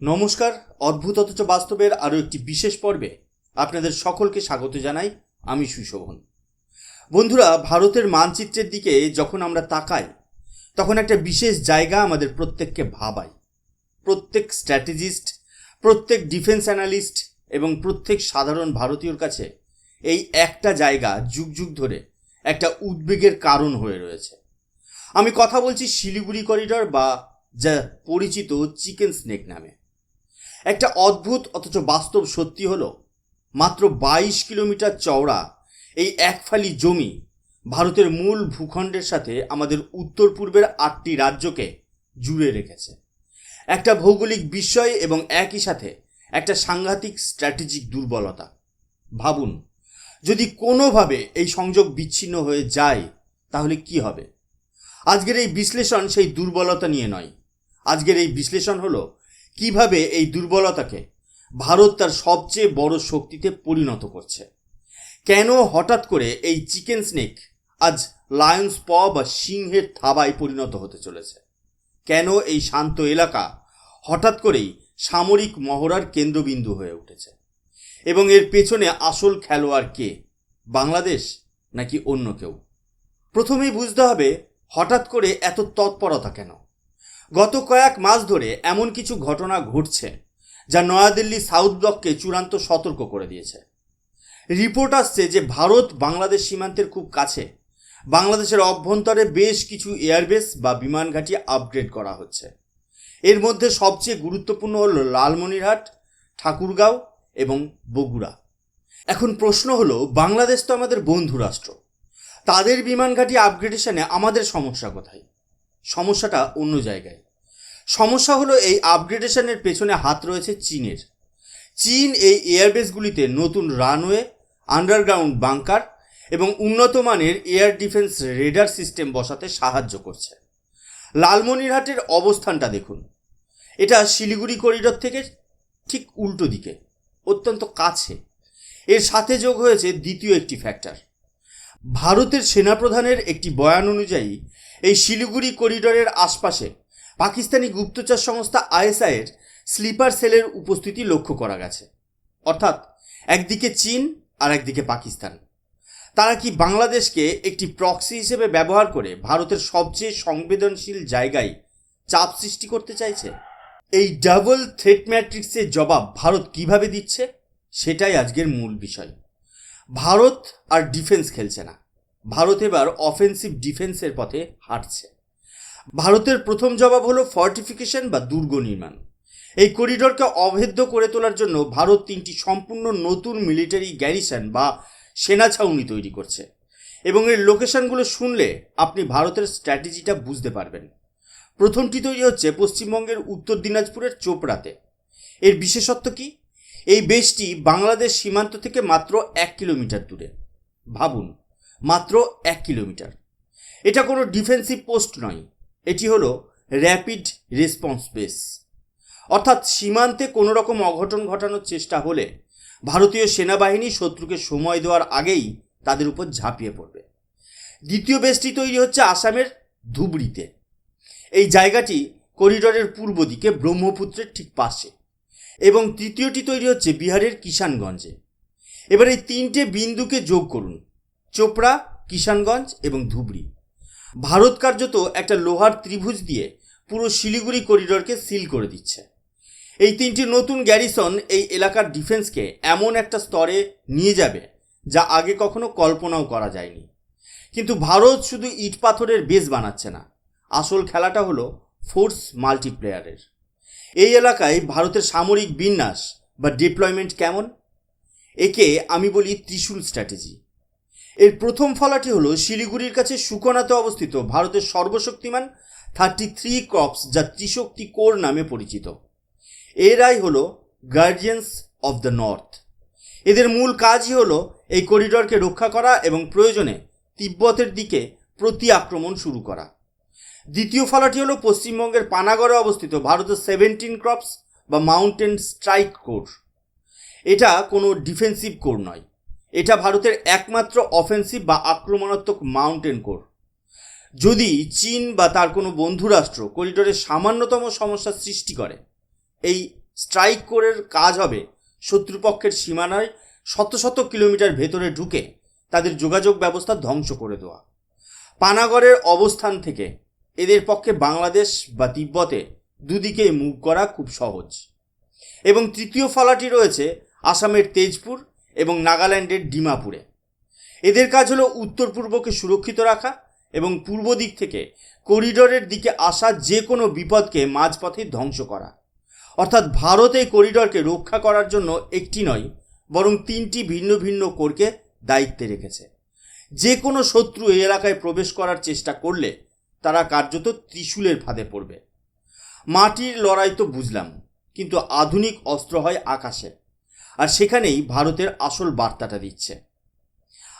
নমস্কার, অদ্ভুত অথচ বাস্তবের আরও একটি বিশেষ পর্বে আপনাদের সকলকে স্বাগত জানাই আমি সুশোভন। বন্ধুরা, ভারতের মানচিত্রের দিকে যখন আমরা তাকাই, তখন একটা বিশেষ জায়গা আমাদের প্রত্যেককে ভাবায়। প্রত্যেক স্ট্র্যাটেজিস্ট, প্রত্যেক ডিফেন্স অ্যানালিস্ট এবং প্রত্যেক সাধারণ ভারতীয়র কাছে এই একটা জায়গা যুগ যুগ ধরে একটা উদ্বেগের কারণ হয়ে রয়েছে। আমি কথা বলছি শিলিগুড়ি করিডর বা যা পরিচিত চিকেন স্নেক নামে। একটা অদ্ভুত, অথচ বাস্তব সত্যি হলো, মাত্র বাইশ কিলোমিটার চওড়া এই একফালি জমি ভারতের মূল ভূখণ্ডের সাথে আমাদের উত্তর পূর্বের আটটি রাজ্যকে জুড়ে রেখেছে। একটা ভৌগোলিক বিস্ময় এবং একই সাথে একটা সাংঘাতিক স্ট্র্যাটেজিক দুর্বলতা। ভাবুন, যদি কোনোভাবে এই সংযোগ বিচ্ছিন্ন হয়ে যায়, তাহলে কি হবে? আজকের এই বিশ্লেষণ সেই দুর্বলতা নিয়ে নয়। আজকের এই বিশ্লেষণ হলো কীভাবে এই দুর্বলতাকে ভারত তার সবচেয়ে বড় শক্তিতে পরিণত করছে? কেন হঠাৎ করে এই চিকেন স্নেক আজ লায়ন্স প বা সিংহের থাবায় পরিণত হতে চলেছে? কেন এই শান্ত এলাকা হঠাৎ করেই সামরিক মহড়ার কেন্দ্রবিন্দু হয়ে উঠেছে? এবং এর পেছনে আসল খেলোয়াড় কে? বাংলাদেশ নাকি অন্য কেউ? প্রথমেই বুঝতে হবে হঠাৎ করে এত তৎপরতা কেন? গত কয়েক মাস ধরে এমন কিছু ঘটনা ঘটছে যা নয়াদিল্লি সাউথ ব্লককে চূড়ান্ত সতর্ক করে দিয়েছে। রিপোর্ট আসছে যে ভারত বাংলাদেশ সীমান্তের খুব কাছে। বাংলাদেশের অভ্যন্তরে বেশ কিছু এয়ারবেস বা বিমান ঘাঁটি আপগ্রেড করা হচ্ছে। এর মধ্যে সবচেয়ে গুরুত্বপূর্ণ হল লালমনিরহাট, ঠাকুরগাঁও এবং বগুড়া। এখন প্রশ্ন হলো, বাংলাদেশ তো আমাদের বন্ধু রাষ্ট্র। তাদের বিমান ঘাঁটি আপগ্রেডেশনে আমাদের সমস্যা কোথায়? সমস্যাটা অন্য জায়গায়। সমস্যা হলো এই আপগ্রেডেশনের পেছনে হাত রয়েছে চীনের। চীন এই এয়ারবেসগুলিতে নতুন রানওয়ে আন্ডারগ্রাউন্ড বাংকার এবং উন্নত মানের এয়ার ডিফেন্স রেডার সিস্টেম বসাতে সাহায্য করছে। লালমনিরহাটের অবস্থানটা দেখুন। এটা শিলিগুড়ি করিডর থেকে ঠিক উল্টো দিকে, অত্যন্ত কাছে। এর সাথে যোগ হয়েছে দ্বিতীয় একটি ফ্যাক্টর ভারতের সেনাপ্রধানের একটি বয়ান অনুযায়ী এই শিলিগুড়ি করিডরের আশপাশে পাকিস্তানি গুপ্তচর সংস্থা আইএসআইয়ের স্লিপার সেলের উপস্থিতি লক্ষ্য করা গেছে। অর্থাৎ একদিকে চীন আর একদিকে পাকিস্তান। তারা কি বাংলাদেশকে একটি প্রক্সি হিসেবে ব্যবহার করে ভারতের সবচেয়ে সংবেদনশীল জায়গায় চাপ সৃষ্টি করতে চাইছে? এই ডাবল থ্রেট ম্যাট্রিক্সের জবাব ভারত কীভাবে দিচ্ছে? সেটাই আজকের মূল বিষয়। ভারত আর ডিফেন্স খেলছে না। ভারত এবার অফেন্সিভ ডিফেন্সের পথে হাঁটছে। ভারতের প্রথম জবাব হলো ফর্টিফিকেশন বা দুর্গ নির্মাণ। এই করিডোরকে অভেদ্য করে তোলার জন্য ভারত তিনটি সম্পূর্ণ নতুন মিলিটারি গ্যারিসন বা সেনা ছাউনি তৈরি করছে। এবং এর লোকেশনগুলো শুনলে আপনি ভারতের স্ট্র্যাটেজিটা বুঝতে পারবেন। প্রথমটি তৈরি হচ্ছে পশ্চিমবঙ্গের উত্তর দিনাজপুরের চোপড়াতে। এর বিশেষত্ব কি? এই বেশটি বাংলাদেশ সীমান্ত থেকে মাত্র এক কিলোমিটার দূরে। ভাবুন মাত্র এক কিলোমিটার। এটা কোনো ডিফেন্সিভ পোস্ট নয়। এটি হলো র্যাপিড রেসপন্স বেস। অর্থাৎ সীমান্তে কোনো রকম অঘটন ঘটানোর চেষ্টা হলে ভারতীয় সেনাবাহিনী শত্রুকে সময় দেওয়ার আগেই তাদের উপর ঝাঁপিয়ে পড়বে। দ্বিতীয় বেসটি তৈরি হচ্ছে আসামের ধুবড়িতে। এই জায়গাটি করিডোরের পূর্ব দিকে ব্রহ্মপুত্রের ঠিক পাশে এবং তৃতীয়টি তৈরি হচ্ছে বিহারের কিষানগঞ্জে এবার এই তিনটে বিন্দুকে যোগ করুন। চোপড়া, কিষানগঞ্জ এবং ধুবড়ি। ভারত কার্যত একটা লোহার ত্রিভুজ দিয়ে পুরো শিলিগুড়ি করিডোরকে সিল করে দিচ্ছে। এই তিনটি নতুন গ্যারিসন এই এলাকার ডিফেন্সকে এমন একটা স্তরে নিয়ে যাবে যা আগে কখনো কল্পনাও করা যায়নি। কিন্তু ভারত শুধু ইট পাথরের বেস বানাচ্ছে না। আসল খেলাটা হলো ফোর্স মাল্টিপ্লেয়ারের। এই এলাকায় ভারতের সামরিক বিন্যাস বা ডিপ্লয়মেন্ট কেমন? একে আমি বলি ত্রিশূল স্ট্র্যাটেজি। এর প্রথম ফলাটি হলো শিলিগুড়ির কাছে সুকনাতে অবস্থিত ভারতের সর্বশক্তিমান থার্টি থ্রি ক্রপস যা ত্রিশক্তি কোর নামে পরিচিত। এরাই হলো গার্জিয়ান্স অফ দ্য নর্থ এদের মূল কাজই হলো এই করিডরকে রক্ষা করা এবং প্রয়োজনে তিব্বতের দিকে প্রতি আক্রমণ শুরু করা। দ্বিতীয় ফলাটি হলো পশ্চিমবঙ্গের পানাগড়ে অবস্থিত ভারতের সেভেন্টিন ক্রপস বা মাউন্টেন স্ট্রাইক কোর। এটা কোনো ডিফেন্সিভ কোর নয়। এটা ভারতের একমাত্র অফেন্সিভ বা আক্রমণাত্মক মাউন্টেন কোর যদি চীন বা তার কোনো বন্ধুরাষ্ট্র করিডোরে সামান্যতম সমস্যা সৃষ্টি করে, এই স্ট্রাইক কোরের কাজ হবে শত্রুপক্ষের সীমানায় শত শত কিলোমিটার ভেতরে ঢুকে তাদের যোগাযোগ ব্যবস্থা ধ্বংস করে দেওয়া। পানাগড়ের অবস্থান থেকে এদের পক্ষে বাংলাদেশ বা তিব্বতে দুদিকেই মুভ করা খুব সহজ। এবং তৃতীয় ফলাটি রয়েছে আসামের তেজপুর এবং নাগাল্যান্ডের ডিমাপুরে। এদের কাজ হলো উত্তর পূর্বকে সুরক্ষিত রাখা এবং পূর্ব দিক থেকে করিডোরের দিকে আসা যে কোনো বিপদকে মাঝপথে ধ্বংস করা। অর্থাৎ ভারত এই করিডরকে রক্ষা করার জন্য একটি নয়, বরং তিনটি ভিন্ন ভিন্ন কোরকে দায়িত্বে রেখেছে। যে কোনো শত্রু এই এলাকায় প্রবেশ করার চেষ্টা করলে তারা কার্যত ত্রিশূলের ফাঁদে পড়বে। মাটির লড়াই তো বুঝলাম, কিন্তু আধুনিক অস্ত্র হয় আকাশে। আর সেখানেই ভারতের আসল বার্তাটা দিচ্ছে।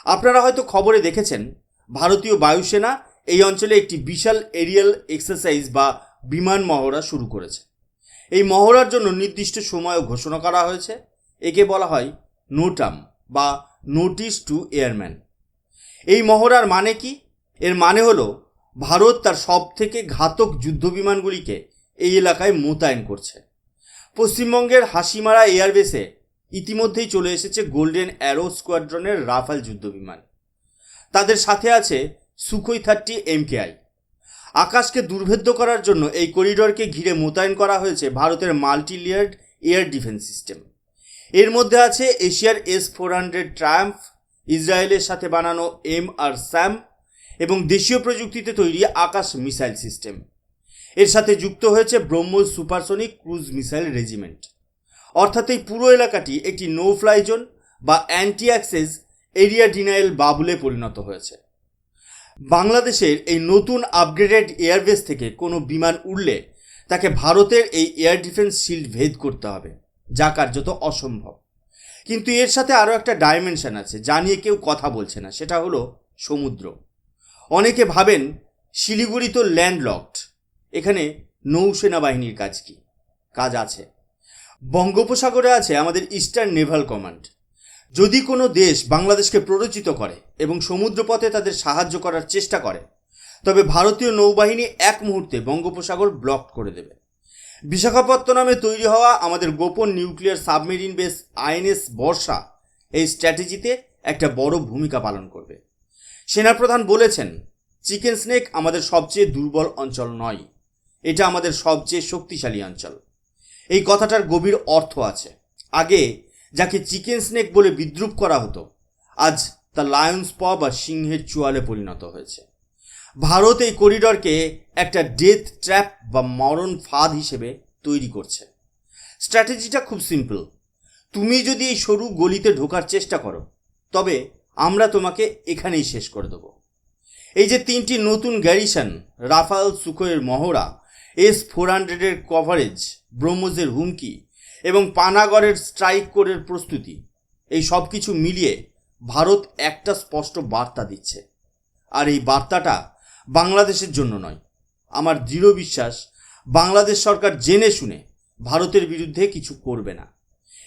আপনারা হয়তো খবরে দেখেছেন, ভারতীয় বায়ুসেনা এই অঞ্চলে একটি বিশাল এরিয়াল এক্সারসাইজ বা বিমান মহড়া শুরু করেছে। এই মহড়ার জন্য নির্দিষ্ট সময়ও ঘোষণা করা হয়েছে। একে বলা হয় নোটাম বা নোটিশ টু এয়ারম্যান। এই মহড়ার মানে কি? এর মানে হলো, ভারত তার সব থেকে ঘাতক যুদ্ধবিমানগুলিকে এই এলাকায় মোতায়েন করছে। পশ্চিমবঙ্গের হাসিমারা এয়ারবেসে ইতিমধ্যেই চলে এসেছে গোল্ডেন অ্যারো স্কোয়াড্রনের রাফাল যুদ্ধবিমান। তাদের সাথে আছে সুখোই থার্টি এমকেআই। আকাশকে দুর্ভেদ্য করার জন্য এই করিডরকে ঘিরে মোতায়েন করা হয়েছে ভারতের multi layered air defence system. এর মধ্যে আছে এশিয়ার এস ফোর হান্ড্রেড ট্রায়াম্ফ, ইসরায়েলের সাথে বানানো এম আর স্যাম এবং দেশীয় প্রযুক্তিতে তৈরি আকাশ মিসাইল সিস্টেম। এর সাথে যুক্ত হয়েছে BrahMos supersonic cruise missile regiment. অর্থাৎ এই পুরো এলাকাটি একটি নো ফ্লাই জোন বা অ্যান্টি অ্যাক্সেস এরিয়া ডিনাইল বাবুলে পরিণত হয়েছে। বাংলাদেশের এই নতুন আপগ্রেডেড এয়ারবেস থেকে কোনো বিমান উড়লে তাকে ভারতের এই এয়ার ডিফেন্স শিল্ড ভেদ করতে হবে, যা কার্যত অসম্ভব। কিন্তু এর সাথে আরও একটা ডাইমেনশন আছে, যা নিয়ে কেউ কথা বলছে না, সেটা হলো সমুদ্র। অনেকে ভাবেন শিলিগুড়ি তো ল্যান্ডলকড এখানে নৌসেনাবাহিনীর কাজ কি? কাজ আছে। বঙ্গোপসাগরে আছে আমাদের ইস্টার্ন নেভাল কমান্ড যদি কোনো দেশ বাংলাদেশকে প্ররোচিত করে এবং সমুদ্রপথে তাদের সাহায্য করার চেষ্টা করে, তবে ভারতীয় নৌবাহিনী এক মুহূর্তে বঙ্গোপসাগর ব্লক করে দেবে। বিশাখাপত্তনমে তৈরি হওয়া আমাদের গোপন nuclear submarine base INS Varsha এই স্ট্র্যাটেজিতে একটা বড় ভূমিকা পালন করবে। সেনাপ্রধান বলেছেন চিকেন স্নেক আমাদের সবচেয়ে দুর্বল অঞ্চল নয়। এটা আমাদের সবচেয়ে শক্তিশালী অঞ্চল। এই কথাটার গভীর অর্থ আছে। আগে যাকে চিকেন স্নেক বলে বিদ্রুপ করা হতো, আজ তা লায়ন্স প বা সিংহের চুয়ালে পরিণত হয়েছে। ভারত এই করিডরকে একটা ডেথ ট্র্যাপ বা মরণ ফাঁদ হিসেবে তৈরি করছে। স্ট্র্যাটেজিটা খুব সিম্পল। তুমি যদি এই সরু গলিতে ঢোকার চেষ্টা করো, তবে আমরা তোমাকে এখানেই শেষ করে দেবো। এই যে তিনটি নতুন গ্যারিসন রাফাল সুখোয়ের মহড়া এস ফোর হান্ড্রেডের কভারেজ ব্রহ্মোজের হুমকি এবং পানাগড়ের স্ট্রাইক কোরের প্রস্তুতি। এই সব কিছু মিলিয়ে ভারত একটা স্পষ্ট বার্তা দিচ্ছে। আর এই বার্তাটা বাংলাদেশের জন্য নয়। আমার দৃঢ় বিশ্বাস, বাংলাদেশ সরকার জেনে শুনে ভারতের বিরুদ্ধে কিছু করবে না।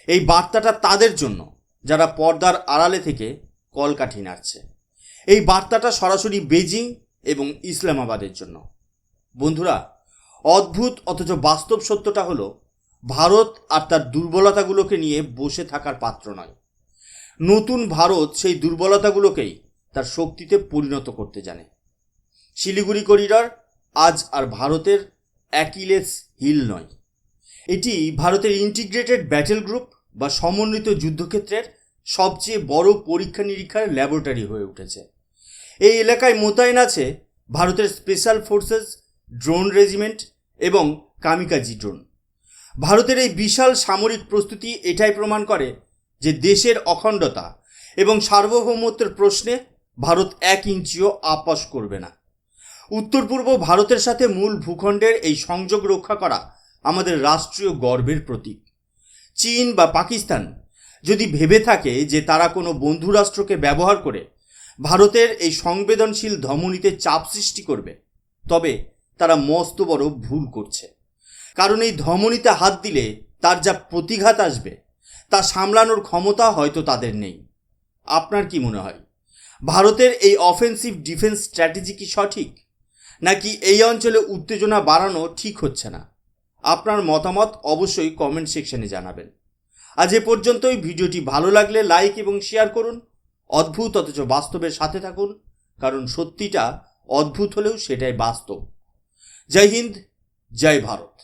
এই বার্তাটা তাদের জন্য, যারা পর্দার আড়ালে থেকে কলকাঠি নাড়ছে। এই বার্তাটা সরাসরি বেজিং এবং ইসলামাবাদের জন্য। বন্ধুরা অদ্ভুত, অথচ বাস্তব সত্যটা হলো, ভারত আর তার দুর্বলতাগুলোকে নিয়ে বসে থাকার পাত্র নয়। নতুন ভারত সেই দুর্বলতাগুলোকেই তার শক্তিতে পরিণত করতে জানে। শিলিগুড়ি করিডর আজ আর ভারতের অ্যাকিলেস হিল নয়। এটি ভারতের ইন্টিগ্রেটেড ব্যাটেল গ্রুপ বা সমন্বিত যুদ্ধক্ষেত্রের সবচেয়ে বড় পরীক্ষা নিরীক্ষার ল্যাবরেটরি হয়ে উঠেছে। এই এলাকায় মোতায়েন আছে ভারতের স্পেশাল ফোর্সেস ড্রোন রেজিমেন্ট এবং কামিকাজি ড্রোন। ভারতের এই বিশাল সামরিক প্রস্তুতি এটাই প্রমাণ করে যে দেশের অখণ্ডতা এবং সার্বভৌমত্বের প্রশ্নে ভারত এক ইঞ্চিও আপস করবে না। উত্তর পূর্ব ভারতের সাথে মূল ভূখণ্ডের এই সংযোগ রক্ষা করা আমাদের রাষ্ট্রীয় গর্বের প্রতীক। চীন বা পাকিস্তান যদি ভেবে থাকে যে তারা কোনো বন্ধু রাষ্ট্রকে ব্যবহার করে ভারতের এই সংবেদনশীল ধমনীতে চাপ সৃষ্টি করবে, তবে তারা মস্ত বড় ভুল করছে। কারণ এই ধমনীতে হাত দিলে তার যা প্রতিঘাত আসবে, তা সামলানোর ক্ষমতা হয়তো তাদের নেই। আপনার কি মনে হয়? ভারতের এই অফেন্সিভ ডিফেন্স স্ট্র্যাটেজি কি সঠিক? নাকি এই অঞ্চলে উত্তেজনা বাড়ানো ঠিক হচ্ছে না? আপনার মতামত অবশ্যই কমেন্ট সেকশনে জানাবেন। আজ এ পর্যন্তই। ভিডিওটি ভালো লাগলে লাইক এবং শেয়ার করুন। অদ্ভুত অথচ বাস্তবের সাথে থাকুন। কারণ সত্যিটা অদ্ভুত হলেও সেটাই বাস্তব। জয় হিন্দ জয় ভারত।